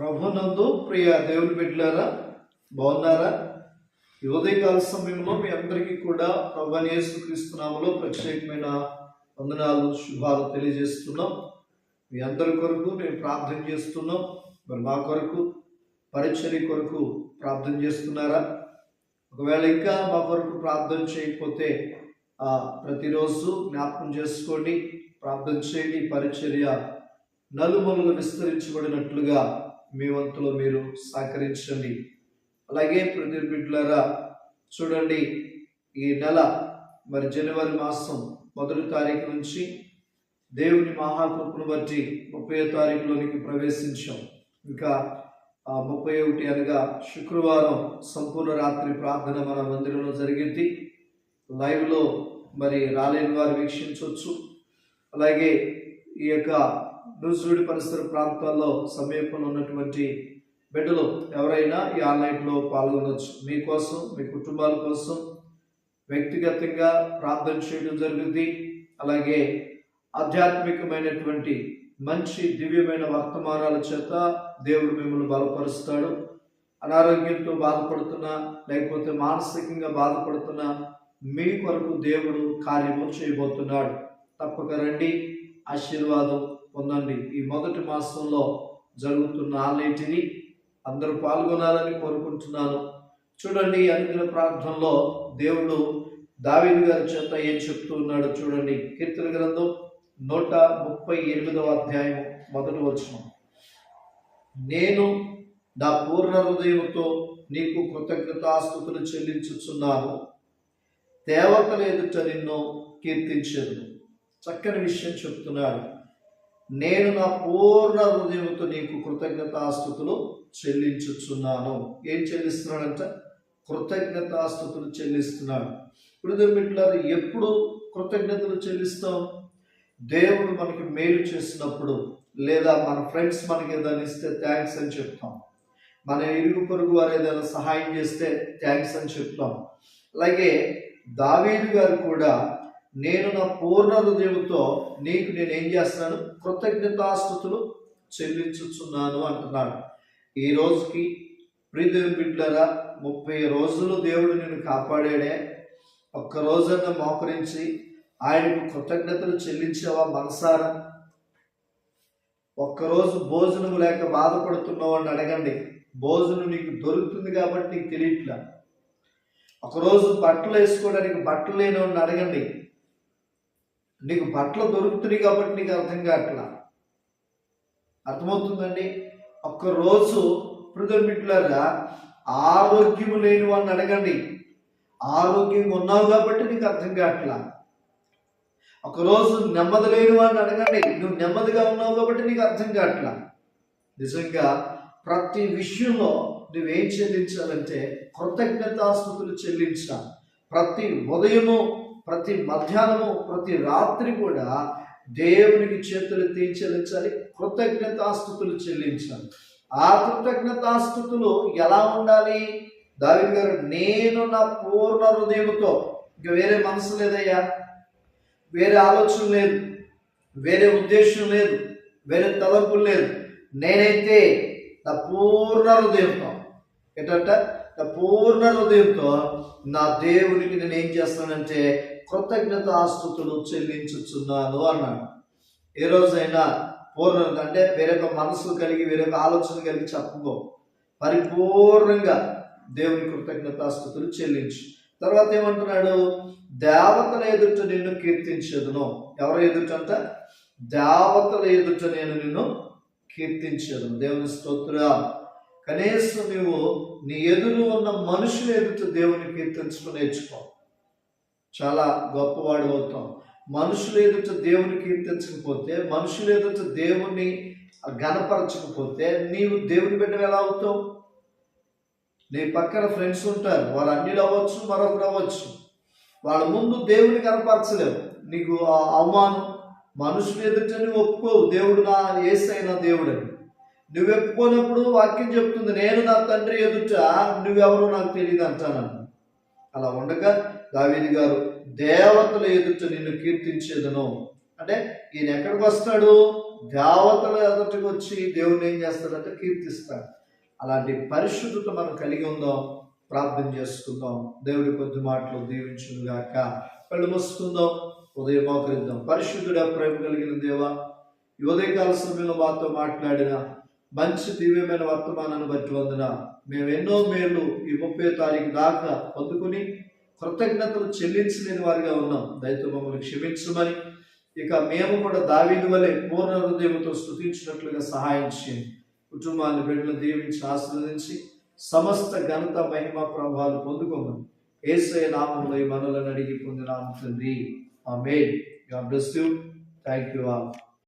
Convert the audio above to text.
ప్రభునందు ప్రియ దేవుని బిడ్డలారా బాగున్నారా? ఈ ఉదయకాల సమయంలో మీ అందరికీ కూడా ప్రభు క్రీస్తునామలో ప్రత్యేకమైన వందనాలు శుభాలు తెలియజేస్తున్నాం. మీ అందరి కొరకు మేము ప్రార్థన చేస్తున్నాం. మరి మా కొరకు పరిచర్య కొరకు ప్రార్థన చేస్తున్నారా? ఒకవేళ ఇంకా మా కొరకు ప్రార్థన చేయకపోతే ప్రతిరోజు జ్ఞాపకం చేసుకోండి ప్రార్థన చేయండి. పరిచర్య నలుమూలలు విస్తరించబడినట్లుగా మీ వంతులో మీరు సహకరించండి. అలాగే ప్రతి బిడ్డలారా చూడండి ఈ నెల మరి జనవరి మాసం మొదటి తారీఖు నుంచి దేవుని మహాకృపను బట్టి ముప్పై తారీఖులోనికి ప్రవేశించాం. ఇంకా ఆ ముప్పై ఒకటి అనగా శుక్రవారం సంపూర్ణ రాత్రి ప్రార్థన మన మందిరంలో జరిగింది లైవ్లో మరి రాలేని వారు వీక్షించవచ్చు. అలాగే ఈ యొక్క నూజివీడు పరిసర ప్రాంతాల్లో సమీపంలో ఉన్నటువంటి బిడ్డలు ఎవరైనా ఈ ఆన్లైన్లో పాల్గొనవచ్చు మీకోసం మీ కుటుంబాల కోసం వ్యక్తిగతంగా ప్రార్థన చేయడం జరుగుతుంది అలాగే ఆధ్యాత్మికమైనటువంటి మంచి దివ్యమైన వర్తమానాల చేత దేవుడు మిమ్మల్ని బలపరుస్తాడు. అనారోగ్యంతో బాధపడుతున్నా లేకపోతే మానసికంగా బాధపడుతున్నా మీ కొరకు దేవుడు కార్యము చేయబోతున్నాడు. తప్పక రండి. ఆశీర్వాదం పొందండి. ఈ మొదటి మాసంలో జరుగుతున్న ఆలయటిని అందరూ పాల్గొనాలని కోరుకుంటున్నాను. చూడండి అనుదిన ప్రార్థనలో దేవుడు దావీదు గారి చేత ఏం చెప్తూ ఉన్నాడో చూడండి. కీర్తన గ్రంథం నూట ముప్పై ఎనిమిదవ అధ్యాయం మొదటి వచ్చిన నేను నా పూర్ణ హృదయంతో నీకు కృతజ్ఞతాస్తుతులు చెల్లించుచున్నాను. దేవతల ఎదుట నిన్ను కీర్తించదు చక్కని విషయం చెప్తున్నాడు. నేను నా పూర్ణ హృదయంతో నీకు కృతజ్ఞతాస్థుతులు చెల్లించుచున్నాను. ఏం చెల్లిస్తున్నాడంట? కృతజ్ఞతాస్థుతులు చెల్లిస్తున్నాడు. ఇప్పుడు ఎప్పుడు కృతజ్ఞతలు చెల్లిస్తాం దేవుడు మనకి మేలు చేసినప్పుడు లేదా మన ఫ్రెండ్స్ మనకి ఏదైనా ఇస్తే థ్యాంక్స్ అని చెప్తాం. మన ఇరుగు పొరుగు వారు ఏదైనా సహాయం చేస్తే థ్యాంక్స్ అని చెప్తాం. అలాగే దావీదు గారు కూడా నేను నా పూర్ణ హృదయంతో నీకు నేను ఏం చేస్తున్నాను? కృతజ్ఞతాస్థుతులు చెల్లించుచున్నాను అంటున్నాడు. ఈ రోజుకి ప్రీదేవి బిడ్డరా ముప్పై రోజులు దేవుడు నేను కాపాడాడే. ఒక్కరోజన్నా మోకరించి ఆయనకు కృతజ్ఞతలు చెల్లించావా మనసారా? ఒక్కరోజు భోజనం లేక బాధపడుతున్నావు అడగండి. భోజనం నీకు దొరుకుతుంది కాబట్టి నీకు తెలియట్లా. ఒకరోజు బట్టలు వేసుకోవడానికి బట్టలు లేని అడగండి. నీకు బట్టలు దొరుకుతున్నాయి కాబట్టి నీకు అర్థం కావట్లా? అర్థమవుతుందండి? ఒక్కరోజు పృథమిట్లారా ఆరోగ్యం లేని వాడిని అడగండి. ఆరోగ్యంగా ఉన్నావు కాబట్టి నీకు అర్థం కావట్లా? ఒకరోజు నెమ్మది లేని వాడిని అడగండి. నువ్వు నెమ్మదిగా ఉన్నావు కాబట్టి నీకు అర్థం కావట్లా? నిజంగా ప్రతి విషయంలో నువ్వేం చెల్లించాలంటే కృతజ్ఞతాస్థుతులు చెల్లించాలి. ప్రతి ఉదయము ప్రతి మధ్యాహ్నము ప్రతి రాత్రి కూడా దేవునికి చేతులు చెల్లించాలి కృతజ్ఞతాస్థుతులు చెల్లించాలి. ఆ కృతజ్ఞతాస్థుతులు ఎలా ఉండాలి? దావి గారు నేను నా పూర్ణ హృదయంతో ఇక వేరే మనసు లేదయ్యా. వేరే ఆలోచన లేదు. వేరే ఉద్దేశం లేదు. వేరే తలంపులు లేదు. నేనైతే నా పూర్ణ హృదయంతో ఏంటంటే పూర్ణ హృదయంతో నా దేవునికి నేను ఏం చేస్తానంటే కృతజ్ఞత ఆస్తుతులు చెల్లించుచున్నాను అన్నాడు. ఏ రోజైనా పూర్ణ అంటే వేరొక మనసు కలిగి వేరొక ఆలోచన కలిగి చెప్పుకో. పరిపూర్ణంగా దేవుని కృతజ్ఞతాస్థుతులు చెల్లించు. తర్వాత ఏమంటున్నాడు? దేవతల ఎదుట నిన్ను కీర్తించదును. ఎవరు ఎదుట అంట? దేవతల ఎదుట నేను నిన్ను కీర్తించదును. దేవుని స్తోత్ర. కనీసం నువ్వు నీ ఎదురు ఉన్న మనుషులు ఎదుట దేవుని కీర్తించడం నేర్చుకో. చాలా గొప్పవాడు అవుతాం. మనుషుల ఎదుట దేవుని కీర్తించకపోతే మనుషుల ఎదుట దేవుని గనపరచకపోతే నీవు దేవుని బిడ్డ ఎలా అవుతావు? నీ పక్కన ఫ్రెండ్స్ ఉంటారు. వారు అన్యులు అవ్వచ్చు మరొకరు అవ్వచ్చు. వాళ్ళ ముందు దేవుని కనపరచలేవు నీకు ఆ అవమానం. మనుషులు ఎదుట నువ్వు ఒప్పుకోవు. దేవుడు నా ఏసైనా దేవుడు నువ్వు ఒప్పుకోనప్పుడు వాక్యం చెప్తుంది నేను నా తండ్రి ఎదుట నువ్వెవరో నాకు తెలియదు అంటానని అలా ఉండగా దావీది గారు దేవతల ఎదుట నిన్ను కీర్తించేదను. అంటే ఈయన ఎక్కడికి వస్తాడు? దేవతల ఎదుటికి వచ్చి దేవుని ఏం చేస్తాడంటే కీర్తిస్తాడు. అలాంటి పరిశుద్ధత మనం కలిగి ఉందాం ప్రార్థన చేసుకుందాం. దేవుడి కొద్ది మాటలు దీవించును గాక కళ్ళు మూసుకుందాం ఉదయం మోకరిద్దాం పరిశుద్ధుడ ప్రేమ కలిగిన దేవా ఈ ఉదయకాల సమయంలో మాతో మాట్లాడిన మంచి దివ్యమైన వర్తమానాన్ని బట్టి వందన. మేము ఎన్నో మేలు ఈ ముప్పై తారీఖు దాకా పొందుకుని కృతజ్ఞతలు చెల్లించలేని వారిగా ఉన్నాం. దయతో మమ్మల్ని క్షమించమని. ఇక మేము కూడా దావీదు వలె పూర్ణ హృదయంతో స్థుతించినట్లుగా సహాయం చేయండి. కుటుంబాన్ని బిడ్డలు దీవించి ఆశీర్వదించి సమస్త ఘనత మహిమ ప్రభావాలు పొందుకోమని. ఏసఐ నామంలో ఈ మనలను అడిగి పొందినాము తండ్రి. May God bless you. Thank you all.